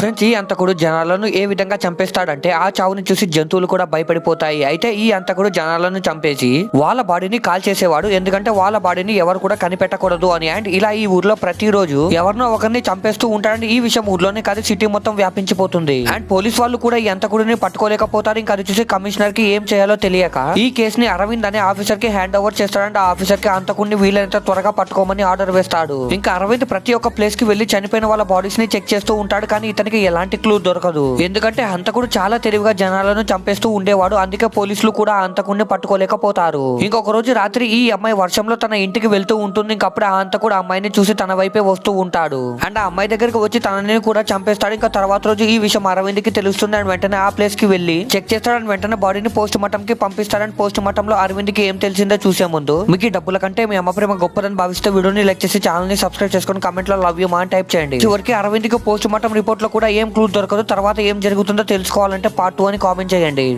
Friends ఈ అంతకుడు జనాలను ఏ విధంగా చంపేస్తాడంటే ఆ చావుని చూసి జంతువులు కూడా భయపడిపోతాయి. అయితే ఈ అంతకుడు జనాలను చంపేసి వాళ్ళ బాడీని కాల్ చేసేవాడు ఎందుకంటే వాళ్ళ బాడీని ఎవరు కూడా కనిపెట్టకూడదు అని. అండ్ ఇలా ఈ ఊర్లో ప్రతిరోజు ఎవరినో ఒకరిని చంపేస్తూ ఉంటాడని ఈ విషయం ఊర్లోనే కాదు సిటీ మొత్తం వ్యాపించిపోతుంది. అండ్ పోలీస్ వాళ్ళు కూడా ఈ అంతకుడిని పట్టుకోలేకపోతారు. ఇంకా అది చూసి కమిషనర్కి ఏం చేయాలో తెలియక ఈ కేసుని అరవింద్ అనే ఆఫీసర్కి హ్యాండ్ ఓవర్ చేస్తాడంటే ఆ ఆఫీసర్కి అంతకుడిని వీలైనంత త్వరగా పట్టుకోమని ఆర్డర్ వేస్తాడు. ఇంకా అరవింద్ ప్రతి ఒక్క ప్లేస్కి వెళ్ళి చనిపోయిన వాళ్ళ బాడీస్ని చెక్ చేస్తూ ఉంటాడు. కానీ ఇతను అతనికి ఎలాంటి క్లూ దొరకదు. ఎందుకంటే హంతకుడు చాలా తెలివిగా జనాలను చంపేస్తూ ఉండేవాడు. అందుకే పోలీసులు కూడా హంతకుడిని పట్టుకోలేకపోతారు. ఇంకొక రోజు రాత్రి ఈ అమ్మాయి వర్షంలో తన ఇంటికి వెళ్తూ ఉంటుంది. ఇంకప్పుడు ఆ హంతకుడు ఆ అమ్మాయిని చూసి తన వైపే వస్తూ ఉంటాడు. అండ్ ఆ అమ్మాయి దగ్గరికి వచ్చి తనని కూడా చంపేస్తాడు. ఇంకా తర్వాత రోజు ఈ విషయం అరవింద్కి తెలుస్తుంది. అండ్ వెంటనే ఆ ప్లేస్కి వెళ్ళి చెక్ చేస్తాడు. అండ్ వెంటనే బాడీని పోస్ట్ మార్టం కి పంపిస్తాడని పోస్ట్ మార్టం లో అరవింద్కి ఏం తెలిసిందో చూసే ముందు మీకు డబ్బుల కంటే మీ అమ్మ ప్రేమ గొప్పదని భావిస్తే వీడియోని లైక్ చేసి ఛానల్ని సబ్స్క్రైబ్ చేసుకొని కమెంట్లో లవ్ యూ మా అని టైప్ చేయండి. చివరికి అరవింద్కి పోస్ట్ మార్టం రిపోర్ట్లో కూడా ఏం క్లూ దొరకదు. తర్వాత ఏం జరుగుతుందో తెలుసుకోవాలంటే పార్ట్ టూ అని కామెంట్ చేయండి.